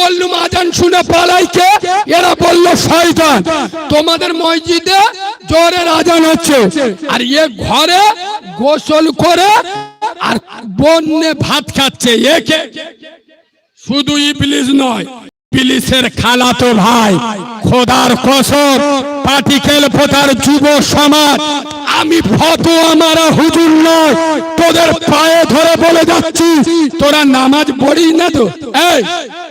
বললুম আজান শুনে পালাইকে এরা বলল, শয়তান, তোমাদের মসজিদে জোরের আজান হচ্ছে। আর এ ঘরে গোসল করে আর বন্যে ভাত খাচ্ছে। একে শুধু ইবলিস নয়, ইবলিসের খালাতো ভাই, খোদার কসম পাটিকেল পোতার যুব সমাজ। আমি ভত আমার হুজুর নয়, তোদের পায়ে ধরে বলে যাচ্ছি, তোরা নামাজ পড়ি না তো? এই,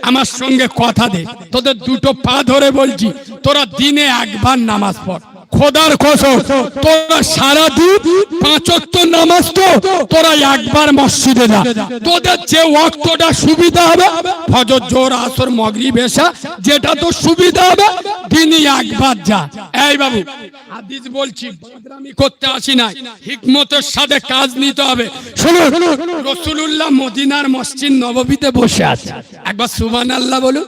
আমার সঙ্গে কথা দে, তোদের দুটো পা ধরে বলছি, তোরা দিনে একবার নামাজ পড়। খোদার কসম, তোরা সারা দিন পাঁচত্ব নামাজ তো, তোরা একবার মসজিদে যা। তোদের যে ওয়াক্তটা সুবিধা হবে, ফজর জোর আসর, মগরিব এসা যেটা তো সুবিধা হবে, দিনই একবার যা। এই বাবু, হাদিস বলছি বদনামি করতে আসি নাই। হিকমতের সাথে কাজ নিতে হবে। শুনুন, রসুলুল্লাহ মদিনার মসজিদ নববীতে বসে আছে। একবার সুবান আল্লাহ বলুন।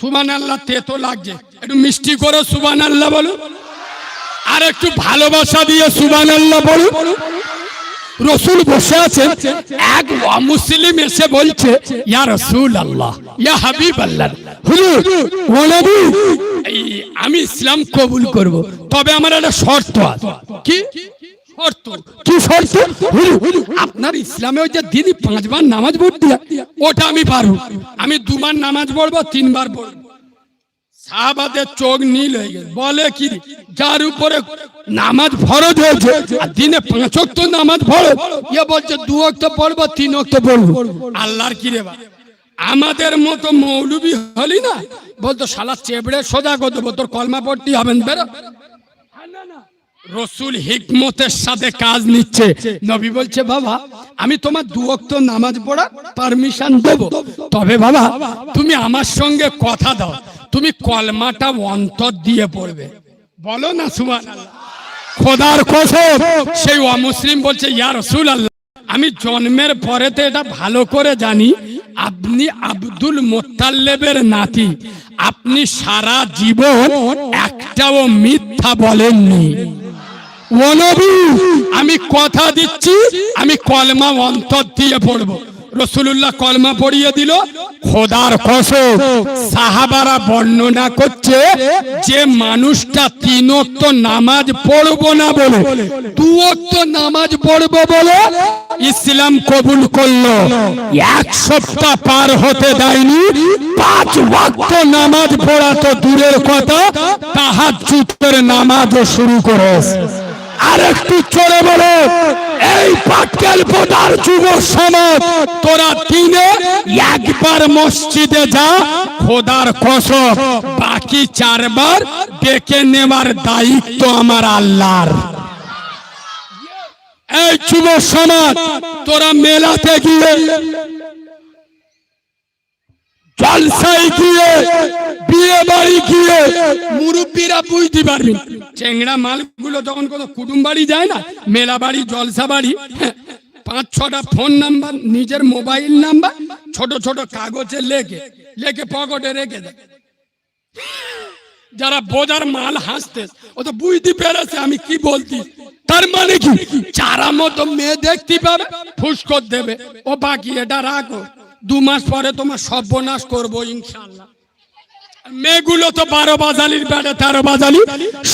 সুবান আল্লাহ তেতো লাগছে। একটু মিষ্টি করে সুবান আল্লাহ বলুন। আর একটু ভালোবাসা দিয়ে সুবান আল্লাহ বলুন। রসুল বসে আছেন, এক মুসলিম এসে বলছে, ইয়া রসুল আল্লাহ ইয়া হাবিব আমি ইসলাম কবুল করব। তবে আমার একটা শর্ত আছে। কি? শর্ত? কি শর্ত? আপনার ইসলামে ওই যে দিনই পাঁচবার নামাজ পড়তে ওটা আমি পারব। আমি দুবার নামাজ পড়ব তিনবার পড়ব। সাহাবাদের চোখ নীল হয়ে বলে কি যার উপরে নামাজ ফরজ হয়েছে দিনে পাঁচ অক্ত নামাজ ফরজ ইয়ে বলছে দু অক্ত পড়ব তিন অক্ত পড়ব। আল্লাহর কি রে বাবা? আমাদের মতো মৌলবি হলি না? বলতো শালা চেবড়ে সোজা করে দেবো তোর কলমা পড়তে হবেন বেরো। রসুল হিকমতের সাথে কাজ নিচ্ছে। নবী বলছে, বাবা, আমি তোমার দু অক্ত নামাজ পড়া পারমিশন দেব। তবে বাবা, তুমি আমার সঙ্গে কথা দাও। তুমি কলমাটা অন্তর দিয়ে পড়বে। বলো না সুমান খোদার কসম, সেই অমুসলিম বলছে, ইয়া রসুল আল্লাহ আমি জন্মের পরেতে এটা ভালো করে জানি। আপনি আব্দুল মোত্তাল্লেবের নাতি। আপনি সারা জীবন একটাও মিথ্যা বলেননি। আমি কথা দিচ্ছি, আমি কলমা অন্তর দিয়ে পড়ব। রসুল্লাহ কলমা পড়িয়ে দিল, খোদার কসম, সাহাবারা বর্ণনা করছে যে মানুষটা তিন নামাজ পড়ব না বলে দু নামাজ পড়ব বলে ইসলাম কবুল করল। এক সপ্তাহ পার হতে দেয়নি, পাঁচ ওয়াক্ত নামাজ পড়া তো দূরের কথা তাহার নামাজও শুরু করেছে। আর একটু চলে বলো, এই পাটকেল পোদার যুব সমাজ, তোরা দিনে একবার মসজিদে যা, খোদার কসম, বাকি চারবার ডেকে নেবার দায়িত্ব আমার আল্লাহর। এই যুব সমাজ, তোরা মেলাতে গিয়ে জলসাই গিয়ে বিয়ে বাড়ি গিয়ে মুরব্বীরা বুঝতে পারবি। চেংড়া মালগুলো যখন কোনো কুটুম বাড়ি যায় না মেলা বাড়ি জলসা বাড়ি হ্যাঁ, পাঁচ ছটা ফোন নাম্বার নিজের মোবাইল নাম্বার ছোট ছোট কাগজে লেখে লেখে পকেটে রেখে দেয়। যারা বোঝার মাল হাসতে ও তো বুঝতে পেরেছে আমি কি বলতি তার মানে কি? চারা মতো মেয়ে দেখতে পাবে ফুসকর দেবে। ও বাকি এটা রাখো। দু মাস পরে তোমার সর্বনাশ করব ইনশাল্লাহ মেয়েগুলো তো বারো বাজালির বেড়ে, তেরো বাজালি।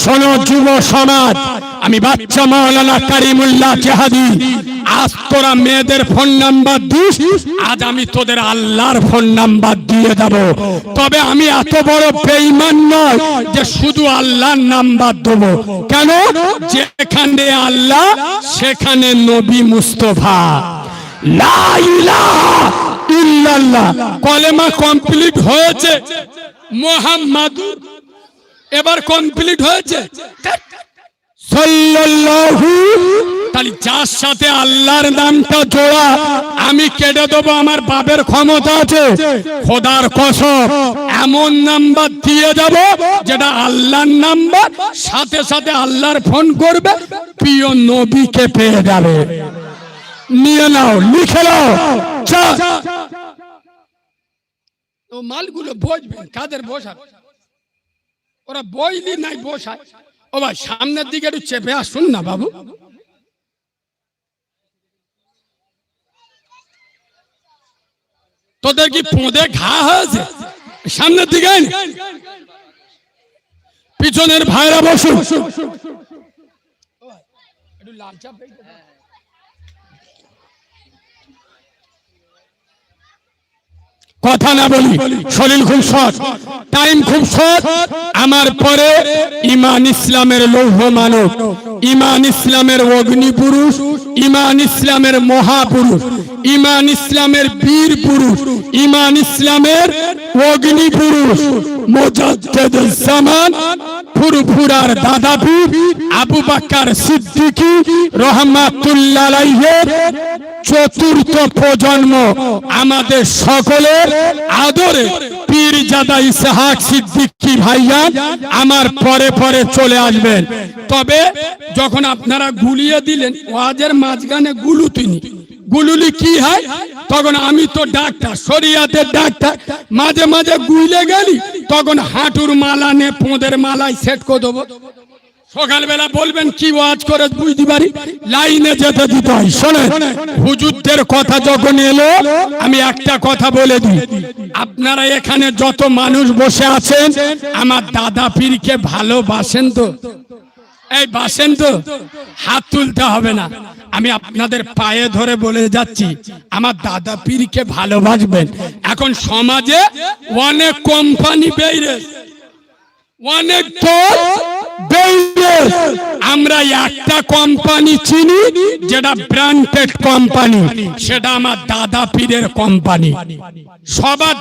শোনো যুব সমাজ, আমি বাচ্চা মাওলানা কারিমুল্লাহ চেহাদি আজ তোরা মেয়েদের ফোন নাম্বার দিস, আজ আমি তোদের আল্লাহর ফোন নাম্বার দিয়ে দেব। তবে আমি এত বড় বেঈমান নয় যে শুধু আল্লাহর নাম্বার দেবো। কেন? যেখানে আল্লাহ, সেখানে নবী মুস্তফা। লা ইলাহা ইল্লাল্লাহ কলেমা কমপ্লিট হয়েছে। মোহাম্মদ এবার কমপ্লিট হয়েছে। তাহলে যার সাথে আল্লাহর নামটা জোড়া, আমি কেটে দেবো, আমার বাপের ক্ষমতা আছে। খোদার কসম, এমন নাম্বার দিয়ে যাব যেটা আল্লাহর নাম্বার, সাথে সাথে আল্লাহর ফোন করবে, প্রিয় নবীকে পেয়ে যাবে। নিয়ে নাও, লিখে নাও। তো মালগুলো বসবেন কাদের বসার ওরা বইলি নাই বসায়। ও ভাই, সামনের দিকে একটু চেপে আসুন না বাবু। তোদের কি পোঁদে ঘা হয়েছে? সামনের দিকে পিছনের ভাইরা বসুন। কথা না বলি শরীর খুব শর্ট টাইম খুব শর্ট আমার পরে ইমান ইসলামের লৌহ মানব ইমান ইসলামের অগ্নি পুরুষ ইমান ইসলামের মহাপুরুষ ইমান ইসলামের বীর পুরুষ ইমান ইসলামের অগ্নি পুরুষ মোজাদ্দেদ জামান ফুরফুরার দাদা পীর আবু বাক্কার সিদ্দিকি রহমাতুল্লাহ আলাইহির চতুর্থ প্রজন্ম আমাদের সকলের আদরে পীর জাদা ইসহাক সিদ্দিকি ভাইয়া আমার পরে পরে চলে আসবেন। তবে যখন আপনারা গুলিয়ে দিলেন, ওয়াজের মাঝখানে গুলু তিনি। গুলুলি কি হয়? তখন আমি তো ডাক্তার, শরিয়াতের ডাক্তার, মাঝে মাঝে গুইলে গেলি তখন হাঁটুর মালা নে পোঁদের মালায় সেট করে দেবো। সকালবেলা বলবেন, কি ওয়াজ করে বুঝতে পারি? লাইনে যেতে দিতে হয়। শোনেন, হুজুরদের কথা যখন এলো, আমি একটা কথা বলে দিই। আপনারা এখানে যত মানুষ বসে আছেন, আমার দাদা পীরকে ভালোবাসেন তো? এই, বাসেন তো? হাত তুলতে হবে না। আমি আপনাদের পায়ে ধরে বলে যাচ্ছি, আমার দাদা পীরকে ভালোবাসবেন। এখন সমাজে অনেক কোম্পানি বেরিয়ে অনেক দল আমরা একটা কোম্পানি চিনি, যেটা ব্র্যান্ডেড কোম্পানি, সেটা আমার দাদা পীরের কোম্পানি। সবার